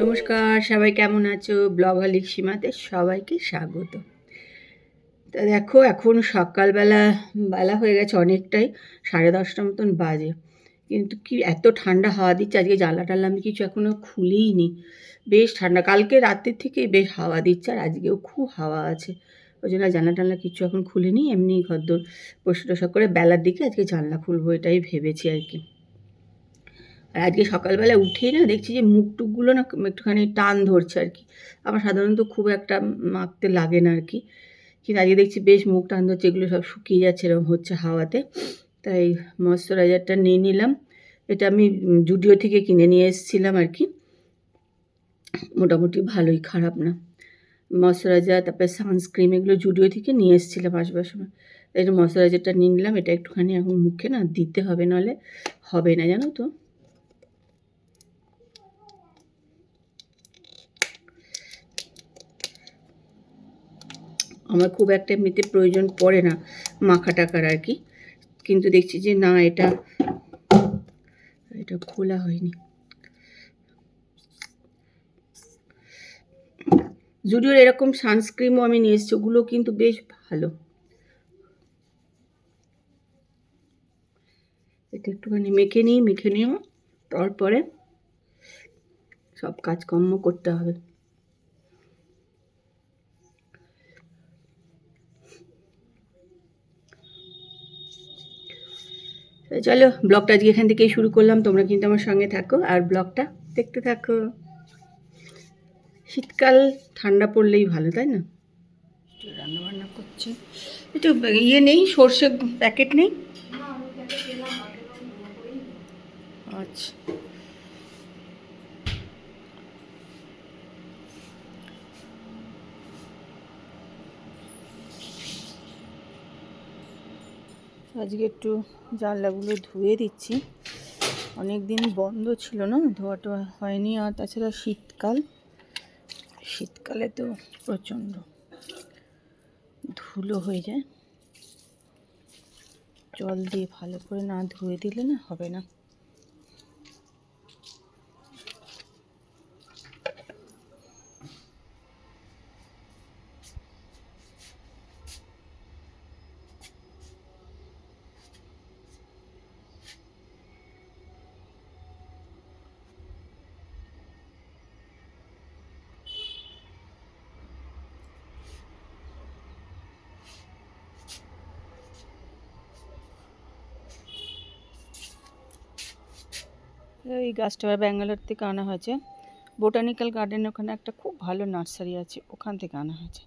নমস্কার, সবাই কেমন আছো? ব্লগ হলিক সীমাতে সবাইকে স্বাগত। তা দেখো, এখন সকালবেলা বেলা হয়ে গেছে অনেকটাই, সাড়ে দশটা মতন বাজে। কিন্তু কি এত ঠান্ডা হাওয়া দিচ্ছে, আজকে জ্বালা টালা আমি কিছু এখনও খুলিই নি বেশ ঠান্ডা, কালকে রাতের থেকে বেশ হাওয়া দিচ্ছে, আর আজকেও খুব হাওয়া আছে। ওই জন্য জানলা টানলা কিছু এখন খুলিনি, এমনি ঘরদোর পরিষ্কার টসা করে বেলার দিকে আজকে জানলা খুলবো এটাই ভেবেছি আর কি। আর আজকে সকালবেলা উঠেই না দেখছি যে মুখ টুকগুলো না একটুখানি টান ধরছে আর কি। আমার সাধারণত খুব একটা মাখতে লাগে না আর কি। কিন্তু আজকে দেখছি বেশ মুখ টান ধরছে, এগুলো সব শুকিয়ে যাচ্ছে, এরকম হচ্ছে হাওয়াতে। তাই ময়শ্চারাইজারটা নিয়ে নিলাম। এটা আমি জুডিও থেকে কিনে নিয়ে এসেছিলাম আর কি। মোটামুটি ভালোই, খারাপ না। ময়শ্চারাইজার, তারপরে সানস্ক্রিম এগুলো জুডিও থেকে নিয়ে এসেছিলাম আসবার সময়। যে ময়শ্চারাইজারটা নিয়ে নিলাম, এটা একটুখানি এখন মুখে না দিতে হবে, নাহলে হবে না, জানো তো। আমার খুব একটা এমনিতে প্রয়োজন পড়ে না মাখা টাকার আর কি। কিন্তু দেখছি যে না, এটা এটা খোলা হয়নি। জুডিওর এরকম সানস্ক্রিমও আমি নিয়ে এসেছি, ওগুলো কিন্তু বেশ ভালো। এটা একটুখানি মেখে নিই, মেখে নিও, তারপরে সব কাজকর্ম করতে হবে। চলো, ব্লগটা আজকে এখান থেকেই শুরু করলাম, তোমরা কিন্তু আমার সঙ্গে থাকো, আর ব্লগটা দেখতে থাকো। শীতকাল ঠান্ডা পড়লেই ভালো, তাই না? রান্না বান্না করছে। একটু ইয়ে নেই সর্ষে প্যাকেট নেই? আচ্ছা। আজকে একটু জানলাগুলো ধুয়ে দিচ্ছি। অনেক দিন বন্ধ ছিল না ধোয়া টোয়া হয়নি, আর তাছাড়া শীতকাল। শীতকালে তো প্রচণ্ড ধুলো হয়ে যায়। জল দিয়ে ভালো করে না ধুয়ে দিলে না হবে না। এই গাছটা ব্যাঙ্গালোর থেকে আনা হয়েছে। বোটানিক্যাল গার্ডেনের ওখানে একটা খুব ভালো নার্সারি আছে, ওখান থেকে আনা হয়েছে।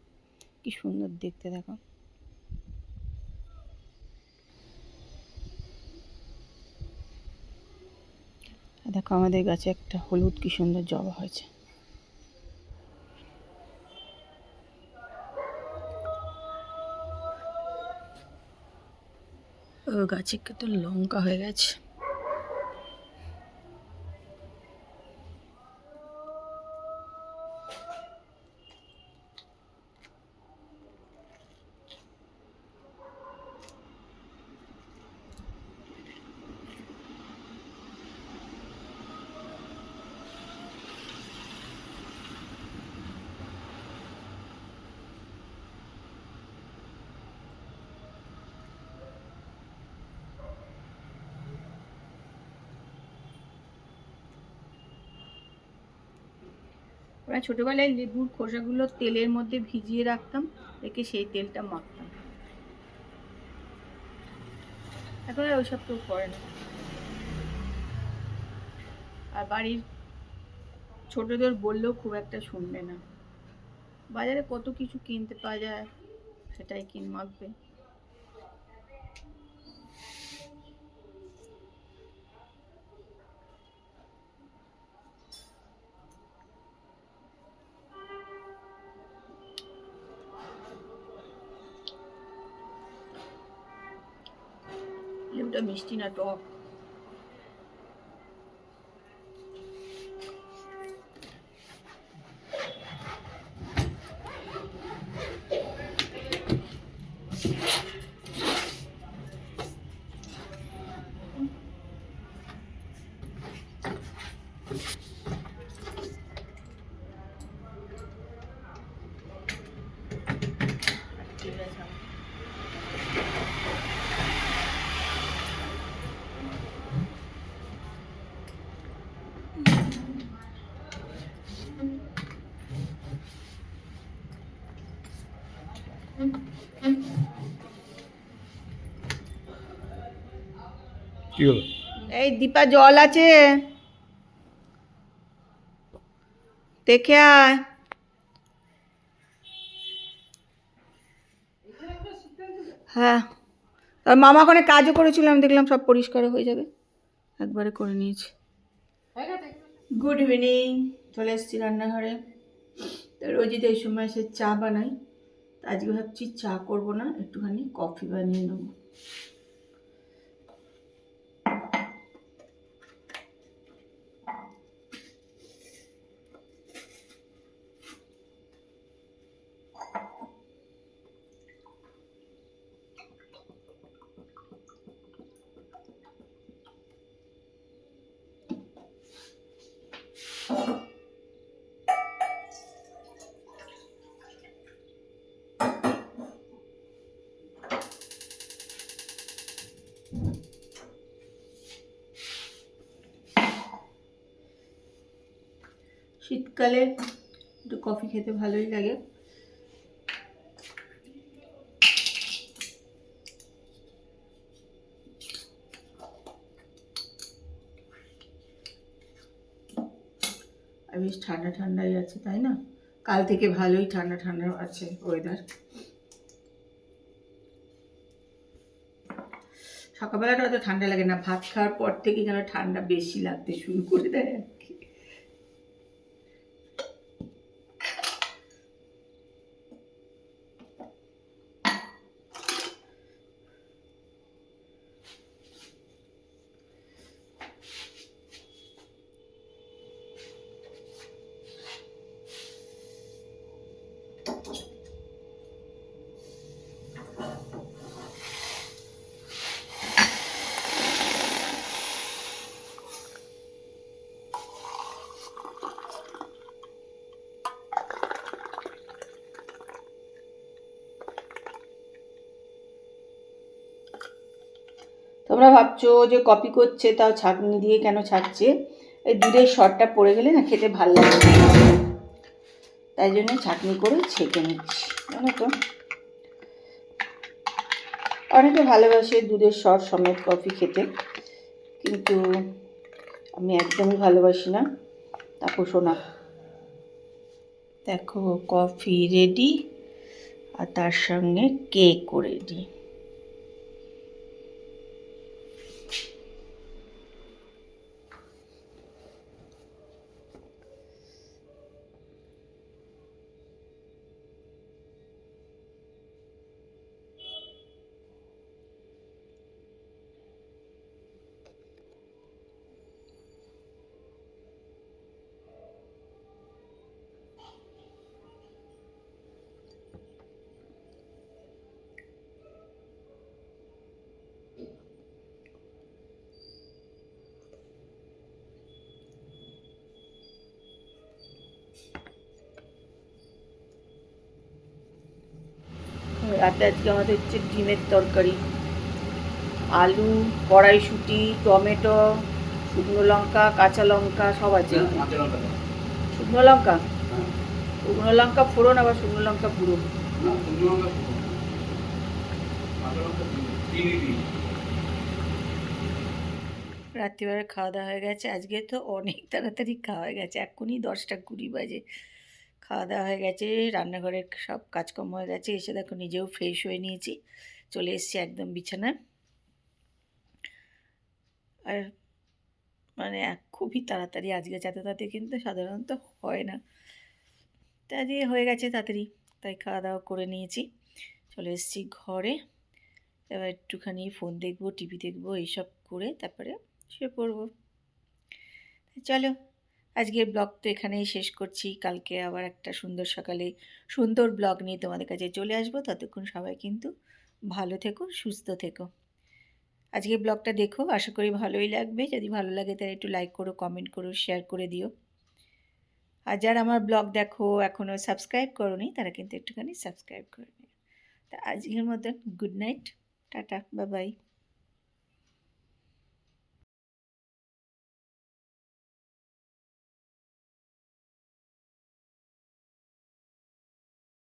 কি সুন্দর দেখতে দেখো। দেখো আমাদের গাছে একটা হলুদ কি সুন্দর জবা হয়েছে। গাছে কত লঙ্কা হয়ে গেছে। আমরা ছোটোবেলায় লেবুর খোসাগুলো তেলের মধ্যে ভিজিয়ে রাখতাম, রেখে সেই তেলটা মাখতাম। এখন আর ওইসব কেউ করে না। আর বাড়ির ছোটদের বললেও খুব একটা শুনবে না। বাজারে কত কিছু কিনতে পাওয়া যায়, সেটাই কিন মাখবে। মিষ্টি না টক। কি হলো? এই দীপা, জল আছে। দেখে আয়। হ্যাঁ। মামা ওখানে কাজও করেছিলাম দেখলাম সব পরিষ্কার হয়ে যাবে। একবারে করে নিয়েছি। গুড ইভিনিং চলে এসেছি রান্নাঘরে। তো তো এই সময় এসে চা বানাই আজকে ভাবছি চা করব না, একটুখানি কফি বানিয়ে নেব। শীতকালে একটু কফি খেতে ভালোই লাগে। আর বেশ ঠান্ডা ঠান্ডাই আছে, তাই না? কাল থেকে ভালোই ঠান্ডা ঠান্ডা আছে ওয়েদার সকালবেলাটা অত ঠান্ডা লাগে না, ভাত খাওয়ার পর থেকে যেন ঠান্ডা বেশি লাগতে শুরু করে দেয় আর কি। তোমরা ভাবছ যে কপি করছে, তাও ছাঁকনি দিয়ে কেন ছাড়ছে? এই দুধের শরটা পড়ে গেলে না খেতে ভালো লাগে তাই জন্য ছাঁকনি করে ছেঁকে নিচ্ছি, জানো তো? অনেকে ভালোবাসে দুধের সর সমেত কফি খেতে, কিন্তু আমি একদমই ভালোবাসি না। তাপসও না দেখো কফি রেডি আর তার সঙ্গে কেকও রেডি রাতে আজকে আমাদের হচ্ছে ডিমের তরকারি। আলু কড়াইশুঁটি টমেটো শুকনো লঙ্কা কাঁচা লঙ্কা সব আছে। শুকনো লঙ্কা? শুকনো লঙ্কা ফোড়ন আবার শুকনো লঙ্কা পুরো রাত্রিবেলা খাওয়া দাওয়া হয়ে গেছে। আজকে তো অনেক তাড়াতাড়ি খাওয়া হয়ে গেছে। এখনই দশটা কুড়ি বাজে। খাওয়া দাওয়া হয়ে গেছে, রান্নাঘরের সব কাজকর্ম হয়ে গেছে, এসে দেখো নিজেও ফ্রেশ হয়ে নিয়েছি, চলে এসেছি একদম বিছানায়। আর মানে খুবই তাড়াতাড়ি, আজকে এত তাড়াতাড়ি কিন্তু সাধারণত হয় না। তা দিয়ে হয়ে গেছে তাড়াতাড়ি, তাই খাওয়া দাওয়া করে নিয়েছি, চলে এসেছি ঘরে। এবার একটুখানি ফোন দেখব টিভি দেখব, এইসব করে তারপরে শুয়ে পড়ব। চলো। আজকের ব্লগ তো এখানেই শেষ করছি। কালকে আবার একটা সুন্দর সকালে সুন্দর ব্লগ নিয়ে তোমাদের কাছে চলে আসব। ততক্ষণ সবাই কিন্তু ভালো থেকো, সুস্থ থেকো। আজকে ব্লগটা দেখো, আশা করি ভালোই লাগবে। যদি ভালো লাগে তাহলে একটু লাইক করো কমেন্ট করো শেয়ার করে দিও। আর যারা আমার ব্লগ দেখো এখনও সাবস্ক্রাইব করোনি, তারা কিন্তু একটুখানি সাবস্ক্রাইব করে নিও। তা আজকের মতন good night tata bye bye